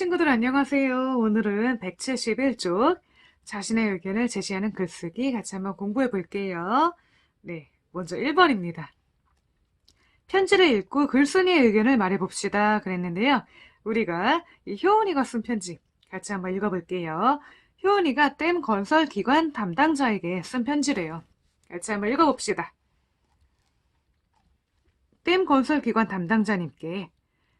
친구들 안녕하세요. 오늘은 171쪽 자신의 의견을 제시하는 글쓰기 같이 한번 공부해 볼게요. 네, 먼저 1번입니다. 편지를 읽고 글쓴이의 의견을 말해 봅시다. 그랬는데요. 우리가 이 효은이가 쓴 편지 같이 한번 읽어 볼게요. 효은이가 댐 건설 기관 담당자에게 쓴 편지래요. 같이 한번 읽어 봅시다. 댐 건설 기관 담당자님께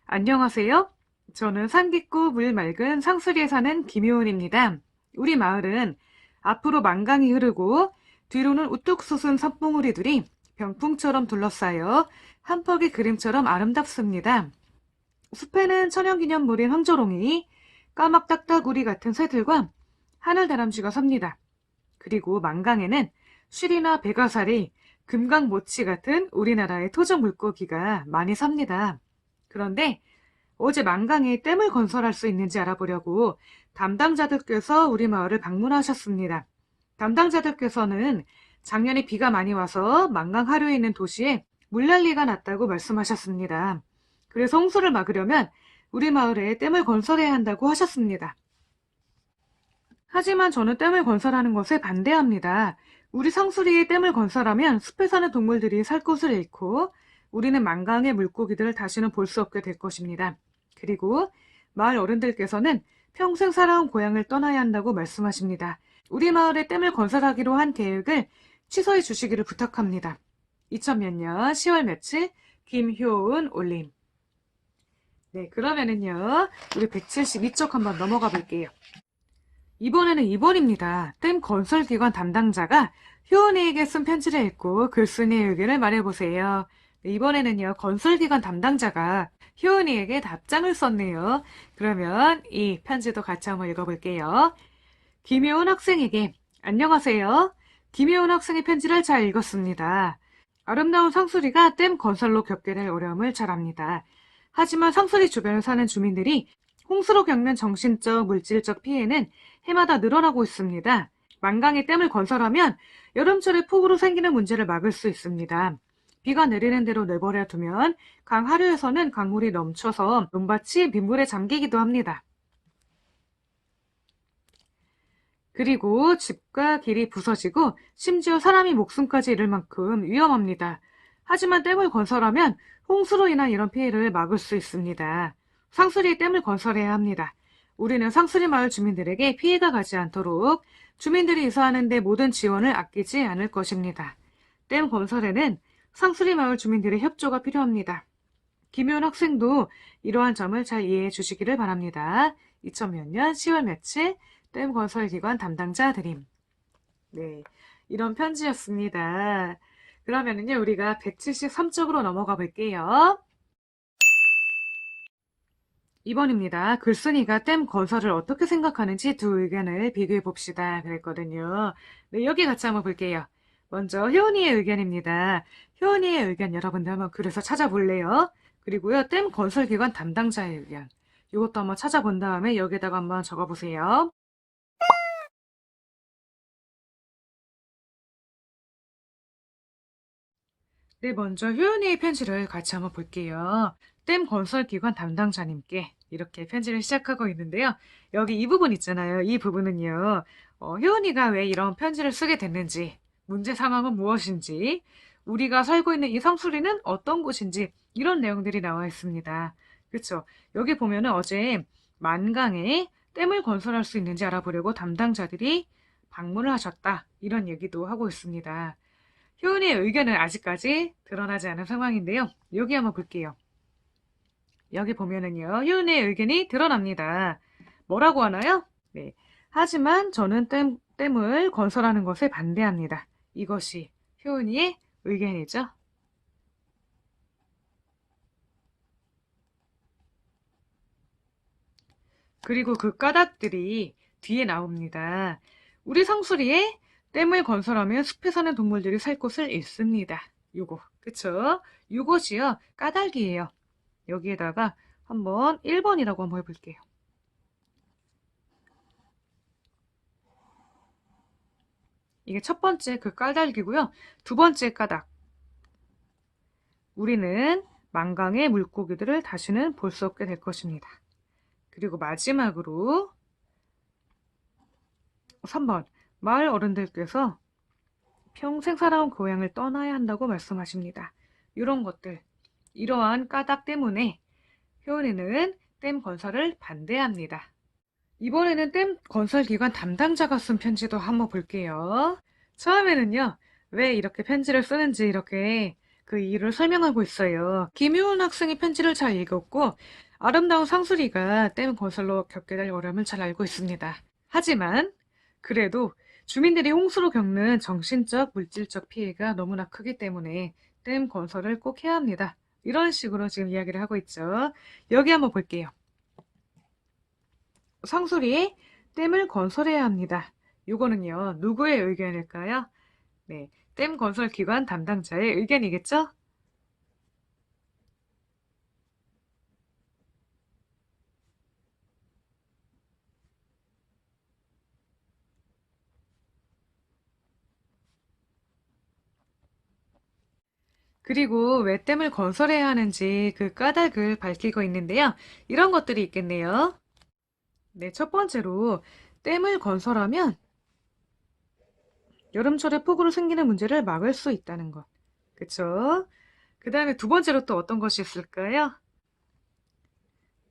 안녕하세요. 저는 산 깊고 물 맑은 상수리에 사는 김효은입니다. 우리 마을은 앞으로 만강이 흐르고 뒤로는 우뚝 솟은 산봉우리들이 병풍처럼 둘러싸여 한 퍽의 그림처럼 아름답습니다. 숲에는 천연기념물인 황조롱이 까막딱따구리 같은 새들과 하늘다람쥐가 삽니다. 그리고 만강에는 쉬리나 베가사리, 금강모치 같은 우리나라의 토종 물고기가 많이 삽니다. 그런데 어제 만강에 댐을 건설할 수 있는지 알아보려고 담당자들께서 우리 마을을 방문하셨습니다. 담당자들께서는 작년에 비가 많이 와서 만강 하류에 있는 도시에 물난리가 났다고 말씀하셨습니다. 그래서 홍수를 막으려면 우리 마을에 댐을 건설해야 한다고 하셨습니다. 하지만 저는 댐을 건설하는 것에 반대합니다. 우리 상수리에 댐을 건설하면 숲에 사는 동물들이 살 곳을 잃고 우리는 만강의 물고기들을 다시는 볼 수 없게 될 것입니다. 그리고 마을 어른들께서는 평생 살아온 고향을 떠나야 한다고 말씀하십니다. 우리 마을에 댐을 건설하기로 한 계획을 취소해 주시기를 부탁합니다. 2000몇 년 10월 며칠 김효은 올림. 네, 그러면은요. 우리 172쪽 한번 넘어가 볼게요. 이번에는 2번입니다. 댐 건설기관 담당자가 효은이에게 쓴 편지를 읽고 글쓴이의 의견을 말해보세요. 네, 이번에는요. 건설기관 담당자가 효은이에게 답장을 썼네요. 그러면 이 편지도 같이 한번 읽어볼게요. 김효은 학생에게 안녕하세요. 김효은 학생의 편지를 잘 읽었습니다. 아름다운 상수리가 댐 건설로 겪게 될 어려움을 잘 압니다. 하지만 상수리 주변을 사는 주민들이 홍수로 겪는 정신적, 물질적 피해는 해마다 늘어나고 있습니다. 만강의 댐을 건설하면 여름철에 폭우로 생기는 문제를 막을 수 있습니다. 비가 내리는 대로 내버려 두면 강 하류에서는 강물이 넘쳐서 논밭이 빗물에 잠기기도 합니다. 그리고 집과 길이 부서지고 심지어 사람이 목숨까지 잃을 만큼 위험합니다. 하지만 댐을 건설하면 홍수로 인한 이런 피해를 막을 수 있습니다. 상수리 댐을 건설해야 합니다. 우리는 상수리 마을 주민들에게 피해가 가지 않도록 주민들이 이사하는데 모든 지원을 아끼지 않을 것입니다. 댐 건설에는 상수리 마을 주민들의 협조가 필요합니다. 김효은 학생도 이러한 점을 잘 이해해 주시기를 바랍니다. 2000몇 년 10월 며칠 댐 건설 기관 담당자 드림. 네, 이런 편지였습니다. 그러면은요, 우리가 173쪽으로 넘어가 볼게요. 2번입니다. 글쓴이가 댐 건설을 어떻게 생각하는지 두 의견을 비교해 봅시다. 그랬거든요. 네, 여기 같이 한번 볼게요. 먼저 효은이의 의견입니다. 효은이의 의견 여러분들 한번 글에서 찾아볼래요? 그리고요, 댐 건설기관 담당자의 의견. 이것도 한번 찾아본 다음에 여기다가 한번 적어보세요. 네, 먼저 효은이의 편지를 같이 한번 볼게요. 댐 건설기관 담당자님께 이렇게 편지를 시작하고 있는데요. 여기 이 부분 있잖아요. 이 부분은요. 어, 효은이가 왜 이런 편지를 쓰게 됐는지, 문제 상황은 무엇인지, 우리가 살고 있는 이 상수리는 어떤 곳인지 이런 내용들이 나와 있습니다. 그렇죠? 여기 보면은 어제 만강에 댐을 건설할 수 있는지 알아보려고 담당자들이 방문을 하셨다. 이런 얘기도 하고 있습니다. 효은이의 의견은 아직까지 드러나지 않은 상황인데요. 여기 한번 볼게요. 여기 보면은요, 효은이의 의견이 드러납니다. 뭐라고 하나요? 네. 하지만 저는 댐, 댐을 건설하는 것에 반대합니다. 이것이 효은이의 의견이죠. 그리고 그 까닭들이 뒤에 나옵니다. 우리 상수리에 댐을 건설하면 숲에 사는 동물들이 살 곳을 잃습니다. 요거, 그쵸? 요것이요, 까닭이에요. 여기에다가 한번 1번이라고 한번 해볼게요. 이게 첫 번째 그 까닭이고요. 두 번째 까닭. 우리는 만강의 물고기들을 다시는 볼 수 없게 될 것입니다. 그리고 마지막으로 3번 마을 어른들께서 평생 살아온 고향을 떠나야 한다고 말씀하십니다. 이런 것들, 이러한 까닭 때문에 효은이는 댐 건설을 반대합니다. 이번에는 댐 건설 기관 담당자가 쓴 편지도 한번 볼게요. 처음에는요, 왜 이렇게 편지를 쓰는지 이렇게 그 이유를 설명하고 있어요. 김효은 학생이 편지를 잘 읽었고, 아름다운 상수리가 댐 건설로 겪게 될 어려움을 잘 알고 있습니다. 하지만, 그래도 주민들이 홍수로 겪는 정신적, 물질적 피해가 너무나 크기 때문에 댐 건설을 꼭 해야 합니다. 이런 식으로 지금 이야기를 하고 있죠. 여기 한번 볼게요. 상수리에 댐을 건설해야 합니다. 이거는요, 누구의 의견일까요? 네, 댐 건설 기관 담당자의 의견이겠죠? 그리고 왜 댐을 건설해야 하는지 그 까닭을 밝히고 있는데요. 이런 것들이 있겠네요. 네, 첫 번째로 댐을 건설하면 여름철에 폭우로 생기는 문제를 막을 수 있다는 것. 그쵸? 그 다음에 두 번째로 또 어떤 것이 있을까요?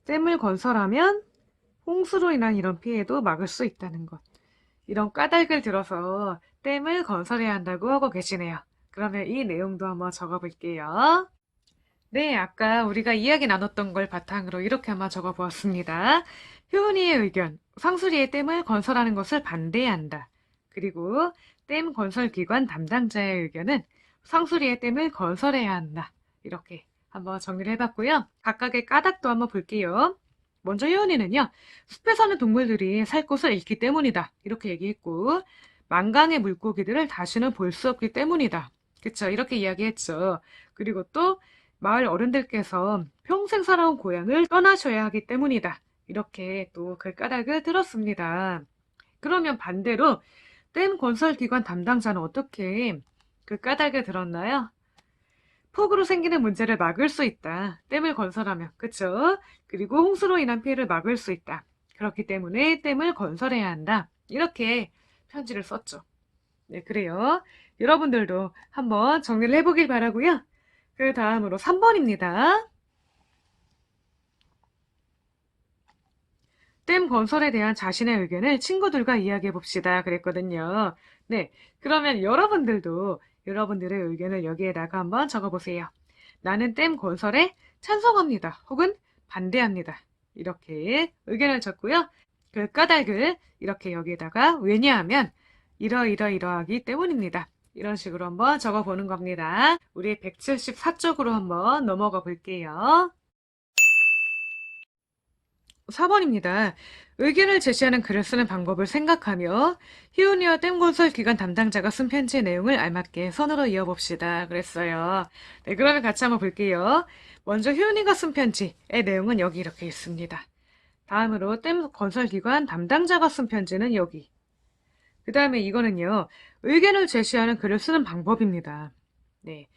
댐을 건설하면 홍수로 인한 이런 피해도 막을 수 있다는 것. 이런 까닭을 들어서 댐을 건설해야 한다고 하고 계시네요. 그러면 이 내용도 한번 적어볼게요. 네, 아까 우리가 이야기 나눴던 걸 바탕으로 이렇게 한번 적어보았습니다. 효은이의 의견, 상수리의 댐을 건설하는 것을 반대한다. 그리고 댐 건설 기관 담당자의 의견은 상수리의 댐을 건설해야 한다. 이렇게 한번 정리를 해봤고요. 각각의 까닭도 한번 볼게요. 먼저 효은이는요, 숲에 사는 동물들이 살 곳을 잃기 때문이다. 이렇게 얘기했고, 만강의 물고기들을 다시는 볼 수 없기 때문이다. 그쵸? 이렇게 이야기했죠. 그리고 또 마을 어른들께서 평생 살아온 고향을 떠나셔야 하기 때문이다. 이렇게 또그 까닭을 들었습니다. 그러면 반대로 댐 건설 기관 담당자는 어떻게 그 까닭을 들었나요? 폭우로 생기는 문제를 막을 수 있다. 댐을 건설하면. 그쵸? 그리고 홍수로 인한 피해를 막을 수 있다. 그렇기 때문에 댐을 건설해야 한다. 이렇게 편지를 썼죠. 네, 그래요. 여러분들도 한번 정리를 해보길 바라고요. 그 다음으로 3번입니다. 댐 건설에 대한 자신의 의견을 친구들과 이야기해 봅시다. 그랬거든요. 네. 그러면 여러분들도 여러분들의 의견을 여기에다가 한번 적어 보세요. 나는 댐 건설에 찬성합니다. 혹은 반대합니다. 이렇게 의견을 적고요. 그 까닭을 이렇게 여기에다가 왜냐하면 이러이러이러하기 때문입니다. 이런 식으로 한번 적어 보는 겁니다. 우리 174쪽으로 한번 넘어가 볼게요. 4번입니다. 의견을 제시하는 글을 쓰는 방법을 생각하며 희운이와 댐건설 기관 담당자가 쓴 편지의 내용을 알맞게 선으로 이어봅시다. 그랬어요. 네, 그러면 같이 한번 볼게요. 먼저 희운이가 쓴 편지의 내용은 여기 이렇게 있습니다. 다음으로 댐 건설 기관 담당자가 쓴 편지는 여기. 그 다음에 이거는요. 의견을 제시하는 글을 쓰는 방법입니다. 네.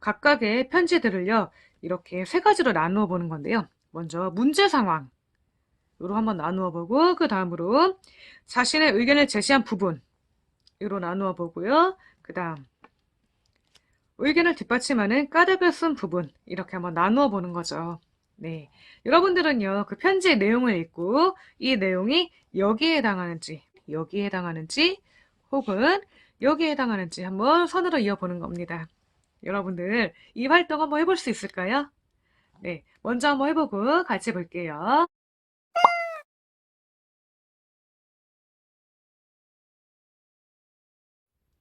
각각의 편지들을요. 이렇게 세 가지로 나누어 보는 건데요. 먼저 문제 상황. 으로 한번 나누어 보고 그 다음으로 자신의 의견을 제시한 부분 으로 나누어 보고요. 그 다음 의견을 뒷받침하는 까닭을 쓴 부분 이렇게 한번 나누어 보는 거죠. 네, 여러분들은요 그 편지의 내용을 읽고 이 내용이 여기에 해당하는지 여기에 해당하는지 혹은 여기에 해당하는지 한번 선으로 이어보는 겁니다. 여러분들 이 활동 한번 해볼 수 있을까요? 네, 먼저 한번 해보고 같이 볼게요.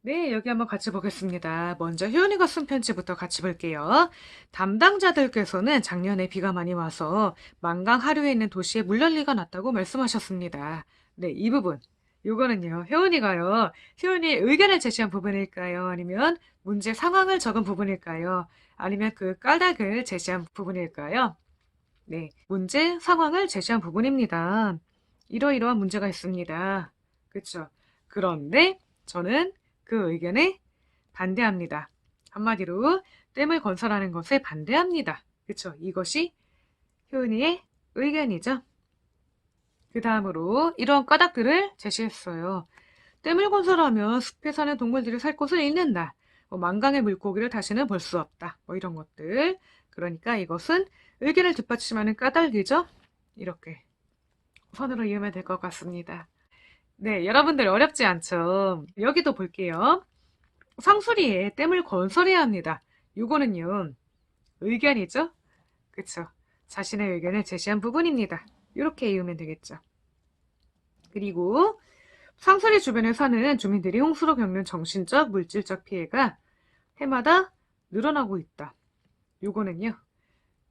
네, 여기 한번 같이 보겠습니다. 먼저 효연이가 쓴 편지부터 같이 볼게요. 담당자들께서는 작년에 비가 많이 와서 만강 하류에 있는 도시에 물난리가 났다고 말씀하셨습니다. 네, 이 부분. 요거는요, 효은이가요, 효은이의 의견을 제시한 부분일까요? 아니면 문제 상황을 적은 부분일까요? 아니면 그 까닭을 제시한 부분일까요? 네, 문제 상황을 제시한 부분입니다. 이러이러한 문제가 있습니다. 그쵸? 그런데 저는 그 의견에 반대합니다. 한마디로 댐을 건설하는 것에 반대합니다. 그쵸? 이것이 효은이의 의견이죠. 그 다음으로 이러한 까닭들을 제시했어요. 댐을 건설하면 숲에 사는 동물들이 살 곳을 잃는다. 뭐 망강의 물고기를 다시는 볼 수 없다. 뭐 이런 것들. 그러니까 이것은 의견을 뒷받침하는 까닭이죠. 이렇게 선으로 이으면 될 것 같습니다. 네, 여러분들 어렵지 않죠? 여기도 볼게요. 상수리에 댐을 건설해야 합니다. 요거는요, 의견이죠? 그쵸? 자신의 의견을 제시한 부분입니다. 이렇게 이으면 되겠죠. 그리고 상수리 주변에 사는 주민들이 홍수로 겪는 정신적, 물질적 피해가 해마다 늘어나고 있다. 요거는요,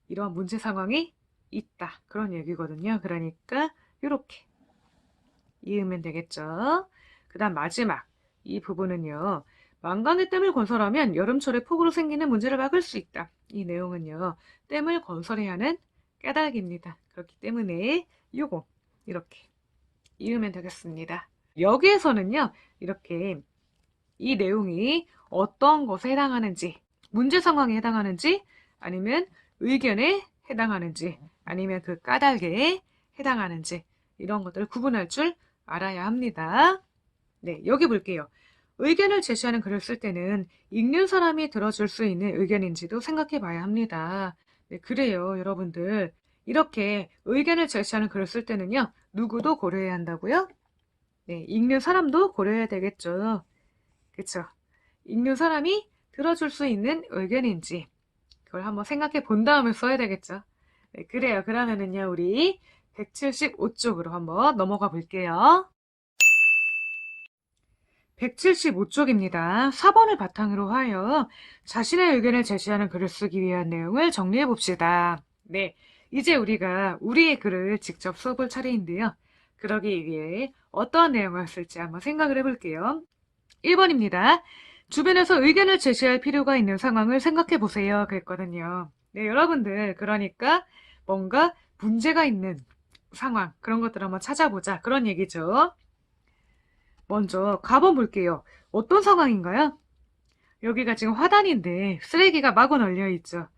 이러한 문제 상황이 있다. 그런 얘기거든요. 그러니까 이렇게 이으면 되겠죠. 그 다음 마지막 이 부분은요. 망강의 댐을 건설하면 여름철에 폭우로 생기는 문제를 막을 수 있다. 이 내용은요. 댐을 건설해야 하는 까닭입니다. 그렇기 때문에 요거 이렇게 이으면 되겠습니다. 여기에서는요. 이렇게 이 내용이 어떤 것에 해당하는지 문제 상황에 해당하는지 아니면 의견에 해당하는지 아니면 그 까닭에 해당하는지 이런 것들을 구분할 줄 알아야 합니다. 네, 여기 볼게요. 의견을 제시하는 글을 쓸 때는 읽는 사람이 들어줄 수 있는 의견인지도 생각해 봐야 합니다. 네, 그래요, 여러분들. 이렇게 의견을 제시하는 글을 쓸 때는요, 누구도 고려해야 한다고요? 네, 읽는 사람도 고려해야 되겠죠. 그쵸? 읽는 사람이 들어줄 수 있는 의견인지, 그걸 한번 생각해 본 다음에 써야 되겠죠. 네, 그래요. 그러면은요, 우리 175쪽으로 한번 넘어가 볼게요. 175쪽입니다. 4번을 바탕으로 하여 자신의 의견을 제시하는 글을 쓰기 위한 내용을 정리해 봅시다. 네. 이제 우리가 우리의 글을 직접 써볼 차례인데요. 그러기 위해 어떠한 내용을 쓸지 한번 생각을 해볼게요. 1번입니다. 주변에서 의견을 제시할 필요가 있는 상황을 생각해 보세요. 그랬거든요. 네, 여러분들. 그러니까 뭔가 문제가 있는 상황, 그런 것들 한번 찾아보자. 그런 얘기죠. 먼저 가본 볼게요. 어떤 상황인가요? 여기가 지금 화단인데 쓰레기가 마구 널려 있죠.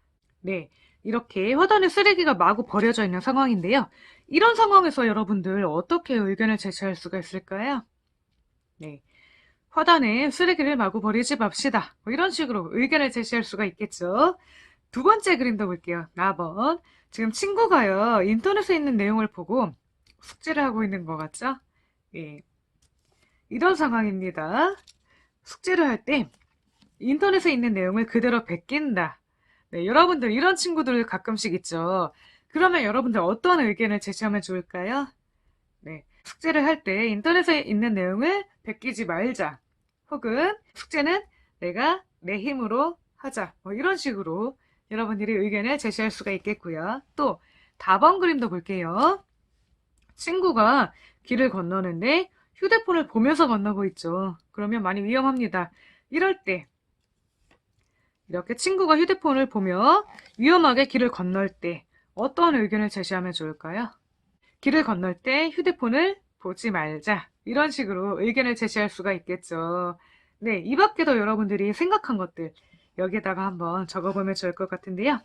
네. 이렇게 화단에 쓰레기가 마구 버려져 있는 상황인데요. 이런 상황에서 여러분들 어떻게 의견을 제시할 수가 있을까요? 네. 화단에 쓰레기를 마구 버리지 맙시다. 뭐 이런 식으로 의견을 제시할 수가 있겠죠. 두 번째 그림도 볼게요. 4번. 지금 친구가요, 인터넷에 있는 내용을 보고 숙제를 하고 있는 것 같죠? 예. 이런 상황입니다. 숙제를 할 때 인터넷에 있는 내용을 그대로 베낀다. 네, 여러분들 이런 친구들 가끔씩 있죠. 그러면 여러분들 어떤 의견을 제시하면 좋을까요? 네, 숙제를 할 때 인터넷에 있는 내용을 베끼지 말자. 혹은 숙제는 내가 내 힘으로 하자. 뭐 이런 식으로 여러분들이 의견을 제시할 수가 있겠고요. 또 다번 그림도 볼게요. 친구가 길을 건너는데 휴대폰을 보면서 건너고 있죠. 그러면 많이 위험합니다. 이럴 때 이렇게 친구가 휴대폰을 보며 위험하게 길을 건널 때 어떤 의견을 제시하면 좋을까요? 길을 건널 때 휴대폰을 보지 말자. 이런 식으로 의견을 제시할 수가 있겠죠. 네, 이 밖에도 여러분들이 생각한 것들 여기에다가 한번 적어보면 좋을 것 같은데요.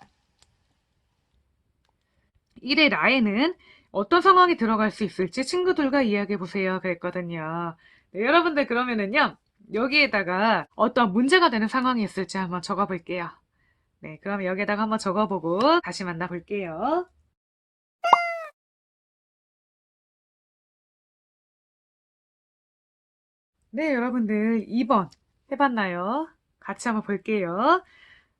1의 나에는 어떤 상황이 들어갈 수 있을지 친구들과 이야기해 보세요. 그랬거든요. 네, 여러분들 그러면은요. 여기에다가 어떤 문제가 되는 상황이 있을지 한번 적어볼게요. 네, 그럼 여기에다가 한번 적어보고 다시 만나볼게요. 네, 여러분들 2번 해봤나요? 같이 한번 볼게요.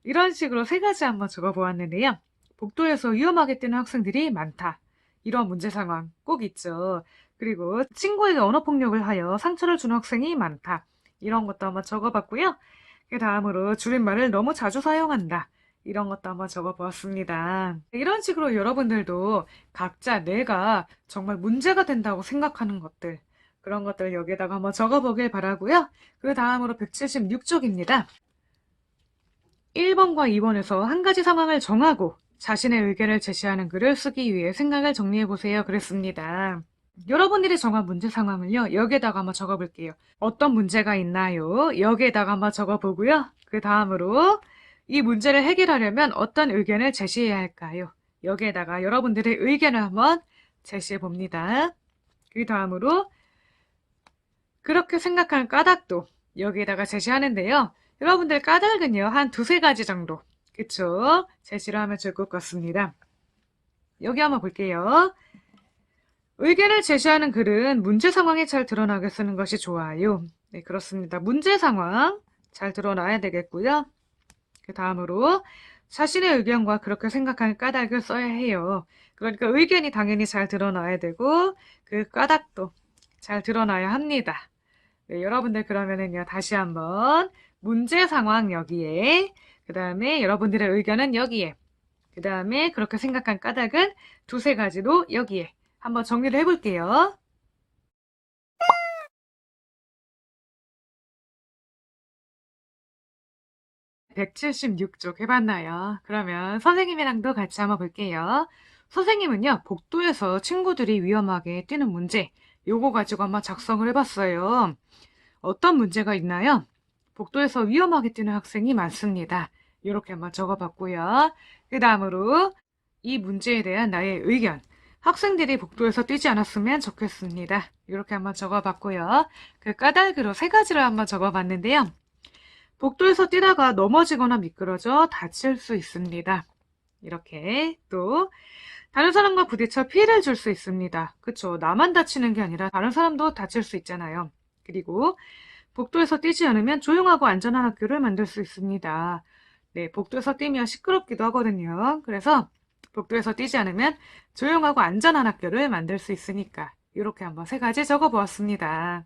이런 식으로 세 가지 한번 적어보았는데요. 복도에서 위험하게 뛰는 학생들이 많다. 이런 문제 상황 꼭 있죠. 그리고 친구에게 언어폭력을 하여 상처를 준 학생이 많다. 이런 것도 한번 적어봤고요. 그 다음으로 줄임말을 너무 자주 사용한다. 이런 것도 한번 적어보았습니다. 이런 식으로 여러분들도 각자 내가 정말 문제가 된다고 생각하는 것들, 그런 것들 여기에다가 한번 적어보길 바라고요. 그 다음으로 176쪽입니다. 1번과 2번에서 한 가지 상황을 정하고 자신의 의견을 제시하는 글을 쓰기 위해 생각을 정리해보세요. 그랬습니다. 여러분들이 정한 문제 상황을요, 여기에다가 한번 적어볼게요. 어떤 문제가 있나요? 여기에다가 한번 적어보고요. 그 다음으로 이 문제를 해결하려면 어떤 의견을 제시해야 할까요? 여기에다가 여러분들의 의견을 한번 제시해 봅니다. 그 다음으로 그렇게 생각하는 까닭도 여기에다가 제시하는데요. 여러분들 까닭은요, 한 두세 가지 정도. 그쵸? 제시를 하면 좋을 것 같습니다. 여기 한번 볼게요. 의견을 제시하는 글은 문제 상황이 잘 드러나게 쓰는 것이 좋아요. 네, 그렇습니다. 문제 상황 잘 드러나야 되겠고요. 그 다음으로 자신의 의견과 그렇게 생각하는 까닭을 써야 해요. 그러니까 의견이 당연히 잘 드러나야 되고 그 까닭도 잘 드러나야 합니다. 네, 여러분들 그러면은요, 다시 한번 문제 상황 여기에, 그 다음에 여러분들의 의견은 여기에, 그 다음에 그렇게 생각한 까닭은 두세 가지로 여기에 한번 정리를 해볼게요. (176쪽) 해봤나요? 그러면 선생님이랑도 같이 한번 볼게요. 선생님은요, 복도에서 친구들이 위험하게 뛰는 문제, 요거 가지고 한번 작성을 해봤어요. 어떤 문제가 있나요? 복도에서 위험하게 뛰는 학생이 많습니다. 이렇게 한번 적어봤고요. 그 다음으로 이 문제에 대한 나의 의견. 학생들이 복도에서 뛰지 않았으면 좋겠습니다. 이렇게 한번 적어봤고요. 그 까닭으로 세 가지를 한번 적어봤는데요. 복도에서 뛰다가 넘어지거나 미끄러져 다칠 수 있습니다. 이렇게 또 다른 사람과 부딪혀 피해를 줄 수 있습니다. 그쵸? 나만 다치는 게 아니라 다른 사람도 다칠 수 있잖아요. 그리고 복도에서 뛰지 않으면 조용하고 안전한 학교를 만들 수 있습니다. 네, 복도에서 뛰면 시끄럽기도 하거든요. 그래서 복도에서 뛰지 않으면 조용하고 안전한 학교를 만들 수 있으니까 이렇게 한번 세 가지 적어 보았습니다.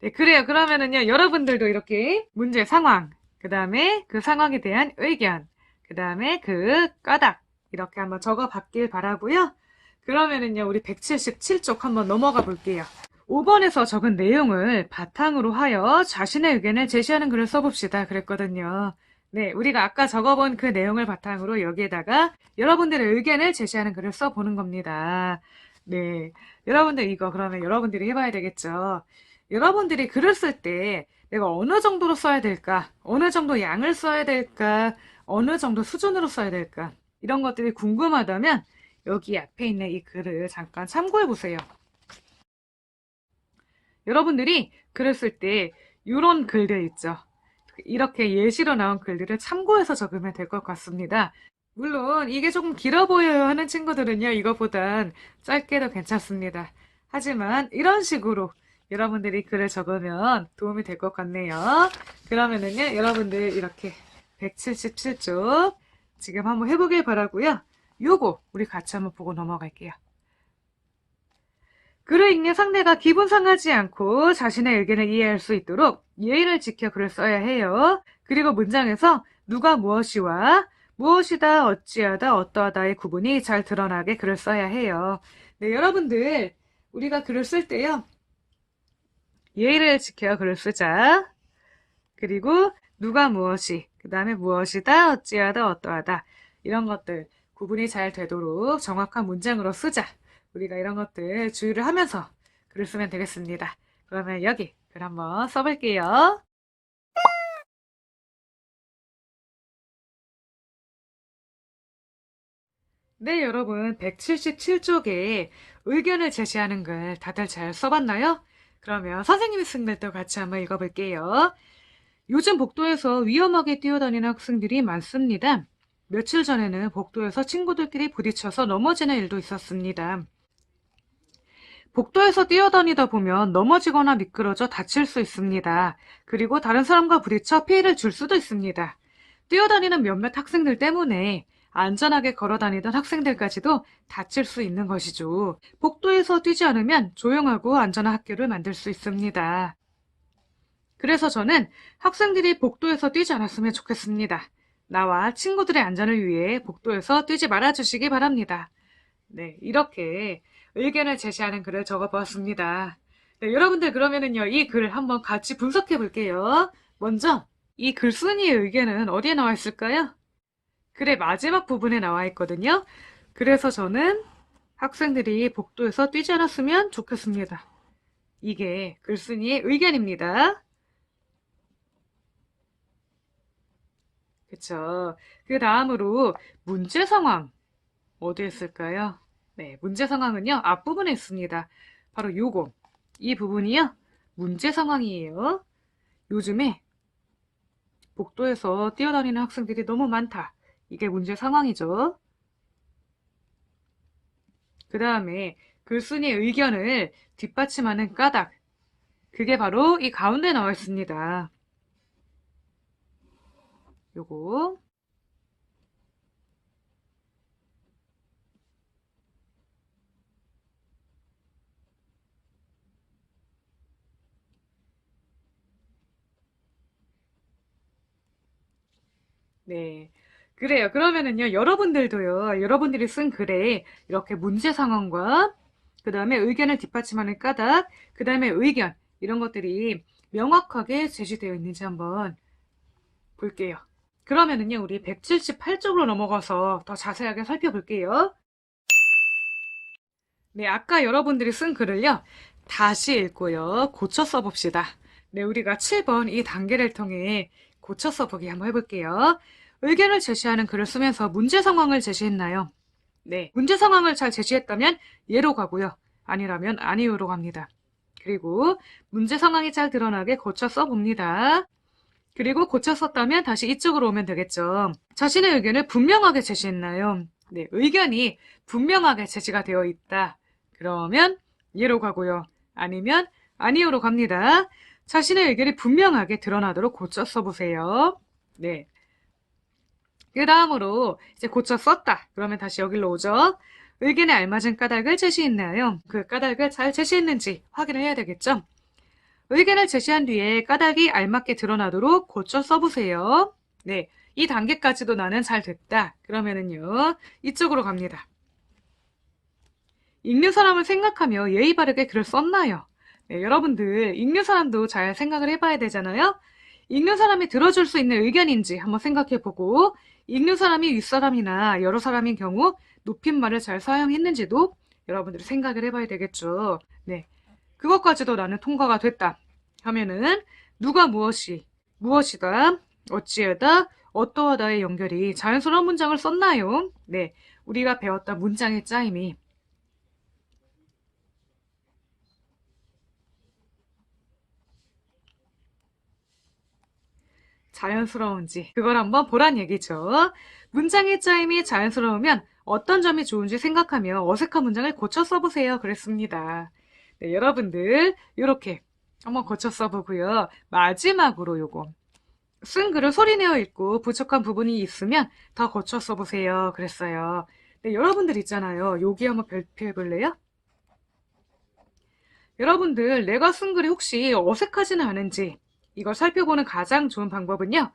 네, 그래요. 그러면은요, 여러분들도 이렇게 문제 상황, 그 다음에 그 상황에 대한 의견, 그 다음에 그 까닭, 이렇게 한번 적어 봤길 바라고요. 그러면은요, 우리 177쪽 한번 넘어가 볼게요. 5번에서 적은 내용을 바탕으로 하여 자신의 의견을 제시하는 글을 써봅시다. 그랬거든요. 네, 우리가 아까 적어본 그 내용을 바탕으로 여기에다가 여러분들의 의견을 제시하는 글을 써보는 겁니다. 네, 여러분들 이거 그러면 여러분들이 해봐야 되겠죠. 여러분들이 글을 쓸 때 내가 어느 정도로 써야 될까? 어느 정도 양을 써야 될까? 어느 정도 수준으로 써야 될까? 이런 것들이 궁금하다면 여기 앞에 있는 이 글을 잠깐 참고해 보세요. 여러분들이 글을 쓸 때 이런 글들 있죠. 이렇게 예시로 나온 글들을 참고해서 적으면 될 것 같습니다. 물론 이게 조금 길어 보여요 하는 친구들은요, 이것보단 짧게도 괜찮습니다. 하지만 이런 식으로 여러분들이 글을 적으면 도움이 될 것 같네요. 그러면은요, 여러분들 이렇게 177쪽 지금 한번 해보길 바라고요. 요거 우리 같이 한번 보고 넘어갈게요. 글을 읽는 상대가 기분 상하지 않고 자신의 의견을 이해할 수 있도록 예의를 지켜 글을 써야 해요. 그리고 문장에서 누가 무엇이와 무엇이다, 어찌하다, 어떠하다의 구분이 잘 드러나게 글을 써야 해요. 네, 여러분들, 우리가 글을 쓸 때요. 예의를 지켜 글을 쓰자. 그리고 누가 무엇이, 그 다음에 무엇이다, 어찌하다, 어떠하다. 이런 것들 구분이 잘 되도록 정확한 문장으로 쓰자. 우리가 이런 것들 주의를 하면서 글을 쓰면 되겠습니다. 그러면 여기 글 한번 써볼게요. 네, 여러분. 177쪽에 의견을 제시하는 글 다들 잘 써봤나요? 그러면 선생님이 쓴 글도 같이 한번 읽어볼게요. 요즘 복도에서 위험하게 뛰어다니는 학생들이 많습니다. 며칠 전에는 복도에서 친구들끼리 부딪혀서 넘어지는 일도 있었습니다. 복도에서 뛰어다니다 보면 넘어지거나 미끄러져 다칠 수 있습니다. 그리고 다른 사람과 부딪혀 피해를 줄 수도 있습니다. 뛰어다니는 몇몇 학생들 때문에 안전하게 걸어 다니던 학생들까지도 다칠 수 있는 것이죠. 복도에서 뛰지 않으면 조용하고 안전한 학교를 만들 수 있습니다. 그래서 저는 학생들이 복도에서 뛰지 않았으면 좋겠습니다. 나와 친구들의 안전을 위해 복도에서 뛰지 말아주시기 바랍니다. 네, 이렇게 의견을 제시하는 글을 적어보았습니다. 네, 여러분들 그러면은요, 이 글을 한번 같이 분석해 볼게요. 먼저, 이 글쓴이의 의견은 어디에 나와 있을까요? 글의 마지막 부분에 나와 있거든요. 그래서 저는 학생들이 복도에서 뛰지 않았으면 좋겠습니다. 이게 글쓴이의 의견입니다. 그쵸. 그 다음으로 문제 상황 어디에 있을까요? 네, 문제 상황은요, 앞부분에 있습니다. 바로 요거. 이 부분이요. 문제 상황이에요. 요즘에 복도에서 뛰어다니는 학생들이 너무 많다. 이게 문제 상황이죠. 그 다음에 글쓴이의 의견을 뒷받침하는 까닭. 그게 바로 이 가운데 나와 있습니다. 요거. 네. 그래요. 그러면은요, 여러분들도요, 여러분들이 쓴 글에 이렇게 문제 상황과 그 다음에 의견을 뒷받침하는 까닭, 그 다음에 의견, 이런 것들이 명확하게 제시되어 있는지 한번 볼게요. 그러면은요, 우리 178쪽으로 넘어가서 더 자세하게 살펴볼게요. 네, 아까 여러분들이 쓴 글을요, 다시 읽고요, 고쳐 써봅시다. 네, 우리가 7번 이 단계를 통해 고쳐 써보기 한번 해볼게요. 의견을 제시하는 글을 쓰면서 문제 상황을 제시했나요? 네, 문제 상황을 잘 제시했다면 예로 가고요. 아니라면 아니요로 갑니다. 그리고 문제 상황이 잘 드러나게 고쳐 써봅니다. 그리고 고쳐 썼다면 다시 이쪽으로 오면 되겠죠. 자신의 의견을 분명하게 제시했나요? 네, 의견이 분명하게 제시가 되어 있다. 그러면 예로 가고요. 아니면 아니요로 갑니다. 자신의 의견이 분명하게 드러나도록 고쳐 써보세요. 네. 그 다음으로 이제 고쳐 썼다. 그러면 다시 여기로 오죠. 의견에 알맞은 까닭을 제시했나요? 그 까닭을 잘 제시했는지 확인을 해야 되겠죠. 의견을 제시한 뒤에 까닭이 알맞게 드러나도록 고쳐 써보세요. 네. 이 단계까지도 나는 잘 됐다. 그러면은요. 이쪽으로 갑니다. 읽는 사람을 생각하며 예의 바르게 글을 썼나요? 네, 여러분들 읽는 사람도 잘 생각을 해봐야 되잖아요. 읽는 사람이 들어줄 수 있는 의견인지 한번 생각해보고 읽는 사람이 윗사람이나 여러 사람인 경우 높임말을 잘 사용했는지도 여러분들이 생각을 해봐야 되겠죠. 네, 그것까지도 나는 통과가 됐다 하면은 누가 무엇이 무엇이다 어찌하다 어떠하다의 연결이 자연스러운 문장을 썼나요? 네, 우리가 배웠던 문장의 짜임이 자연스러운지 그걸 한번 보란 얘기죠. 문장의 짜임이 자연스러우면 어떤 점이 좋은지 생각하며 어색한 문장을 고쳐 써보세요. 그랬습니다. 네, 여러분들 이렇게 한번 고쳐 써보고요. 마지막으로 요거 쓴 글을 소리내어 읽고 부족한 부분이 있으면 더 고쳐 써보세요. 그랬어요. 네, 여러분들 있잖아요. 여기 한번 발표해 볼래요? 여러분들 내가 쓴 글이 혹시 어색하지는 않은지 이걸 살펴보는 가장 좋은 방법은요.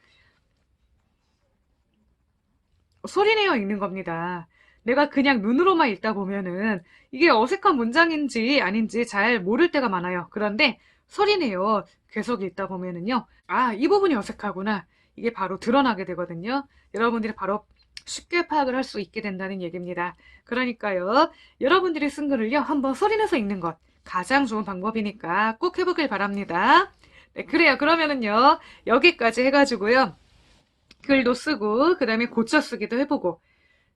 소리내어 읽는 겁니다. 내가 그냥 눈으로만 읽다 보면은 이게 어색한 문장인지 아닌지 잘 모를 때가 많아요. 그런데 소리내어 계속 읽다 보면은요. 아, 이 부분이 어색하구나. 이게 바로 드러나게 되거든요. 여러분들이 바로 쉽게 파악을 할 수 있게 된다는 얘기입니다. 그러니까요. 여러분들이 쓴 글을요. 한번 소리내서 읽는 것 가장 좋은 방법이니까 꼭 해보길 바랍니다. 네, 그래요. 그러면은요. 여기까지 해가지고요. 글도 쓰고 그 다음에 고쳐 쓰기도 해보고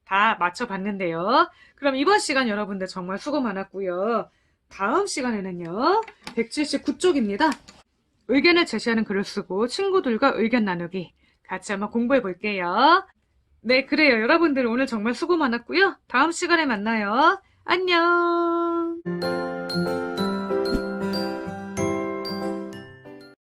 다 맞춰봤는데요. 그럼 이번 시간 여러분들 정말 수고 많았고요. 다음 시간에는요. 179쪽입니다. 의견을 제시하는 글을 쓰고 친구들과 의견 나누기 같이 한번 공부해 볼게요. 네, 그래요. 여러분들 오늘 정말 수고 많았고요. 다음 시간에 만나요. 안녕.